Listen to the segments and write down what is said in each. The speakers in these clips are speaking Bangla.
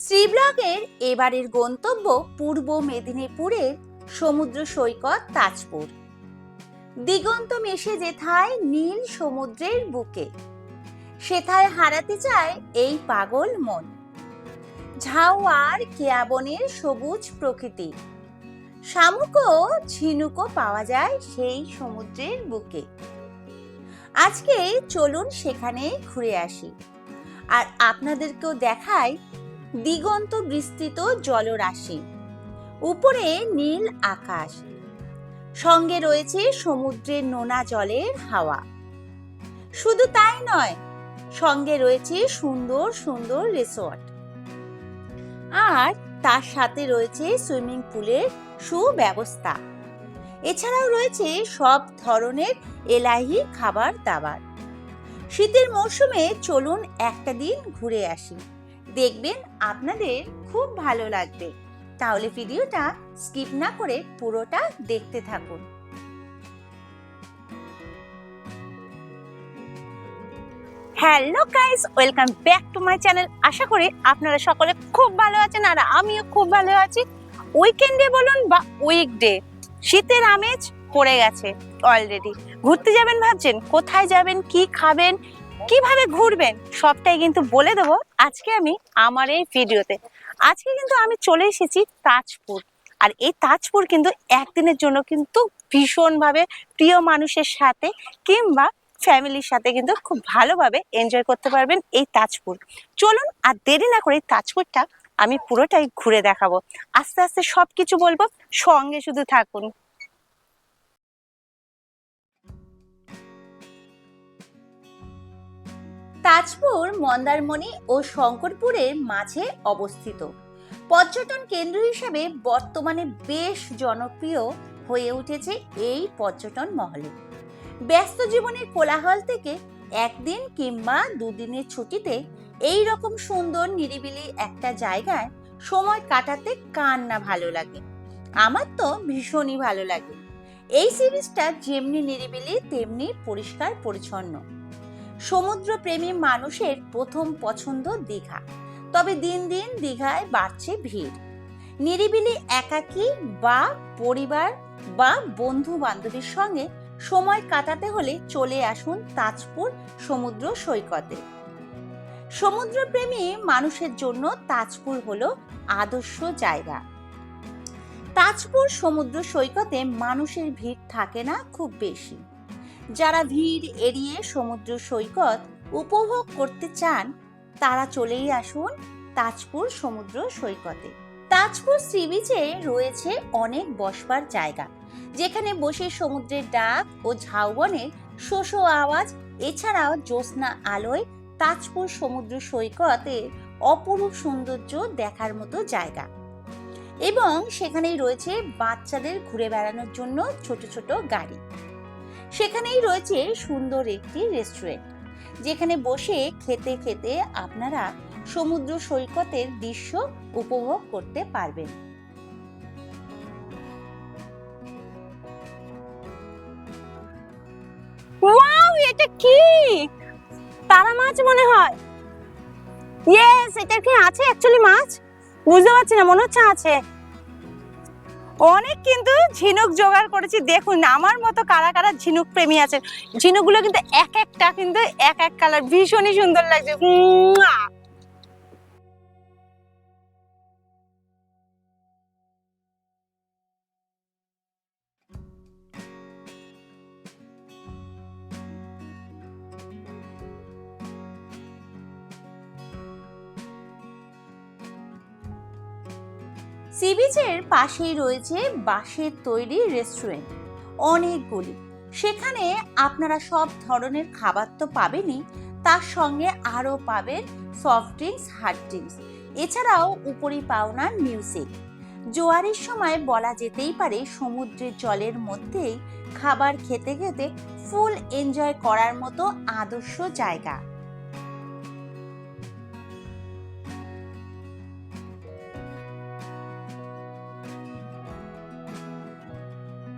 শ্রীব্লগের এবারের গন্তব্য পূর্ব মেদিনীপুরের সমুদ্র সৈকত তাজপুর। দিগন্ত মেশে যেথায় নীল সমুদ্রের বুকে, সেথায় হারাতে চায় এই পাগল মন। ঝাউয়ার কেয়াবনের সবুজ প্রকৃতি শামুকও ঝিনুকও পাওয়া যায় সেই সমুদ্রের বুকে। আজকে চলুন সেখানে ঘুরে আসি। আর আপনাদেরকেও দেখায় দিগন্ত বিস্তৃত জলরাশি। উপরে নীল আকাশ। সঙ্গে রয়েছে সমুদ্রের নোনা জলের হাওয়া। শুধু তাই নয়, সঙ্গে রয়েছে সুন্দর সুন্দর রিসর্ট আর তার সাথে রয়েছে সুইমিং পুলের সুব্যবস্থা। এছাড়াও রয়েছে সব ধরনের এলাহি খাবার দাবার শীতের মৌসুমে চলুন একটা দিন ঘুরে আসি। দেখবেন আপনাদের খুব ভালো লাগবে। তাহলে ভিডিওটা স্কিপ না করে পুরোটা দেখতে থাকুন। Hello guys, welcome back to my channel. আশা করি আপনারা সকলে খুব ভালো আছেন আর আমিও খুব ভালো আছি। উইকেন্ডে বলুন বা উইকডে, শীতের আমেজ পড়ে গেছে অলরেডি। ঘুরতে যাবেন ভাবছেন, কোথায় যাবেন, কি খাবেন কীভাবে ঘুরবেন সবটাই কিন্তু বলে দেবো আজকে আমি আমার এই ভিডিওতে। আজকে কিন্তু আমি চলে এসেছি তাজপুর। আর এই তাজপুর কিন্তু একদিনের জন্য কিন্তু ভীষণভাবে প্রিয় মানুষের সাথে কিংবা ফ্যামিলির সাথে কিন্তু খুব ভালোভাবে এনজয় করতে পারবেন এই তাজপুর। চলুন আর দেরি না করে তাজপুরটা আমি পুরোটাই ঘুরে দেখাবো। আস্তে আস্তে সব কিছু বলব, সঙ্গে শুধু থাকুন। তাজপুর, মন্দারমণি ও শঙ্করপুরের মাঝে অবস্থিত। পর্যটন কেন্দ্র হিসেবে বর্তমানে বেশ জনপ্রিয় হয়ে উঠেছে এই পর্যটন মহলে। ব্যস্ত জীবনের কোলাহল থেকে একদিন কিংবা দুদিনের ছুটিতে এই রকম সুন্দর নিরিবিলি একটা জায়গায় সময় কাটাতে কার না ভালো লাগে? আমার তো ভীষণই ভালো লাগে। এই সিরিজটা যেমনি নিরিবিলি, তেমনি পরিষ্কার, পরিচ্ছন্ন। সমুদ্রপ্রেমী মানুষের প্রথম পছন্দ দীঘা। তবে দিন দিন দীঘায় বাড়ছে ভিড়। নিরিবিলি, একাকী বা পরিবার বা বন্ধু বান্ধবীর সঙ্গে সময় কাটাতে হলে চলে আসুন তাজপুর সমুদ্র সৈকতে। সমুদ্রপ্রেমী মানুষের জন্য তাজপুর হলো আদর্শ জায়গা। তাজপুর সমুদ্র সৈকতে মানুষের ভিড় থাকে না খুব বেশি। যারা ভিড় এড়িয়ে সমুদ্র সৈকত উপভোগ করতে চান, তারা চলেই আসুন তাজপুর সমুদ্র সৈকতে। তাজপুর সি বিচে রয়েছে অনেক বসবার জায়গা, যেখানে বসে সমুদ্রের ডাক ও ঝাউবনের শোষো আওয়াজ, এছাড়াও জ্যোৎস্না আলোয় তাজপুর সমুদ্র সৈকতের অপরূপ সৌন্দর্য দেখার মতো জায়গা। এবং সেখানেই রয়েছে বাচ্চাদের ঘুরে বেড়ানোর জন্য ছোট ছোট গাড়ি। সেখানেই রয়েছে সুন্দর একটি রেস্টুরেন্ট যেখানে বসে খেতে খেতে আপনারা সমুদ্র সৈকতের দৃশ্য উপভোগ করতে পারবেন। ওয়াও এটা কি? তারা মাছ মনে হয়। ইয়েস এটা কি আছে অ্যাকচুয়ালি মাছ? বুঝতে পারছি না, মনে হচ্ছে আছে। অনেক কিন্তু ঝিনুক জোগাড় করেছি। দেখুন, আমার মতো কারা কারা ঝিনুক প্রেমী আছেন? ঝিনুকগুলো কিন্তু এক একটা কিন্তু এক এক কালার ভীষণই সুন্দর লাগছে। সি বিচের পাশেই রয়েছে বাঁশের তৈরি রেস্টুরেন্ট অনেকগুলি সেখানে আপনারা সব ধরনের খাবার তো পাবেনই, তার সঙ্গে আরও পাবেন সফট ড্রিঙ্কস হার্ড ড্রিঙ্কস এছাড়াও উপরি পাওনার মিউজিক জোয়ারের সময় বলা যেতেই পারে, সমুদ্রের জলের মধ্যেই খাবার খেতে খেতে ফুল এনজয় করার মতো আদর্শ জায়গা।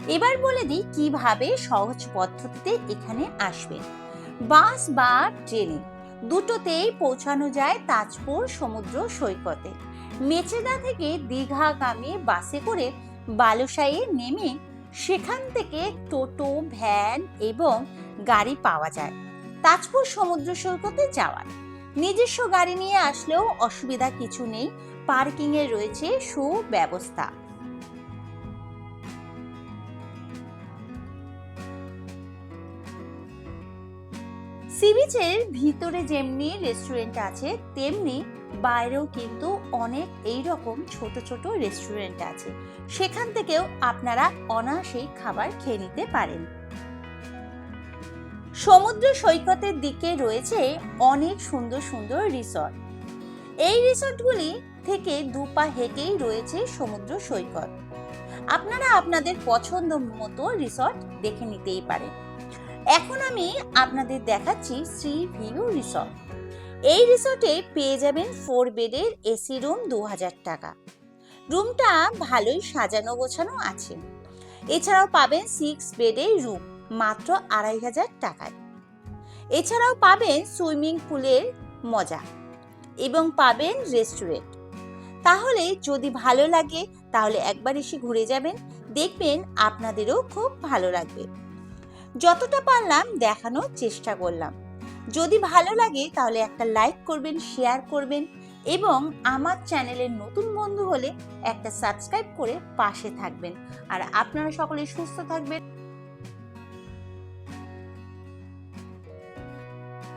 এবার বলে দিই কীভাবে সহজ পদ্ধতিতে এখানে আসবেন বাস বা ট্রেনে দুটোতেই পৌঁছানো যায় তাজপুর সমুদ্র সৈকতে। মেচেদা থেকে দীঘাগামী বাসে করে বালুসাইয়ে নেমে সেখান থেকে টোটো, ভ্যান এবং গাড়ি পাওয়া যায়। তাজপুর সমুদ্র সৈকতে যাওয়ার। নিজস্ব গাড়ি নিয়ে আসলেও অসুবিধা কিছু নেই। পার্কিং এ রয়েছে সুব্যবস্থা। সি ভিতরে যেমনি রেস্টুরেন্ট আছে, তেমনি বাইরেও কিন্তু অনেক এই রকম ছোট ছোট রেস্টুরেন্ট আছে। সেখান থেকেও আপনারা অনায়াসেই খাবার খেয়ে নিতে পারেন। সমুদ্র সৈকতের দিকে রয়েছে অনেক সুন্দর সুন্দর রিসর্ট এই রিসর্টগুলি থেকে দুপা হেঁটেই রয়েছে সমুদ্র সৈকত। আপনারা আপনাদের পছন্দ মতো রিসর্ট দেখে নিতেই পারেন। এখন আমি আপনাদের দেখাচ্ছি সি ভিউ রিসর্ট। এই রিসর্টে পেয়ে যাবেন ফোর বেডের এসি রুম দু হাজার টাকা। রুমটা ভালোই সাজানো গোছানো আছে। এছাড়াও পাবেন সিক্স বেডের রুম, মাত্র আড়াই হাজার টাকায়। এছাড়াও পাবেন সুইমিং পুলের মজা এবং পাবেন রেস্টুরেন্ট। তাহলে যদি ভালো লাগে, তাহলে একবার এসে ঘুরে যাবেন, দেখবেন আপনাদেরও খুব ভালো লাগবে। যতটা পারলাম দেখানোর চেষ্টা করলাম। যদি ভালো লাগে তাহলে একটা লাইক করবেন শেয়ার করবেন এবং আমার চ্যানেলের নতুন বন্ধু হলে একটা সাবস্ক্রাইব করে পাশে থাকবেন। আর আপনারা সকলে সুস্থ থাকবেন।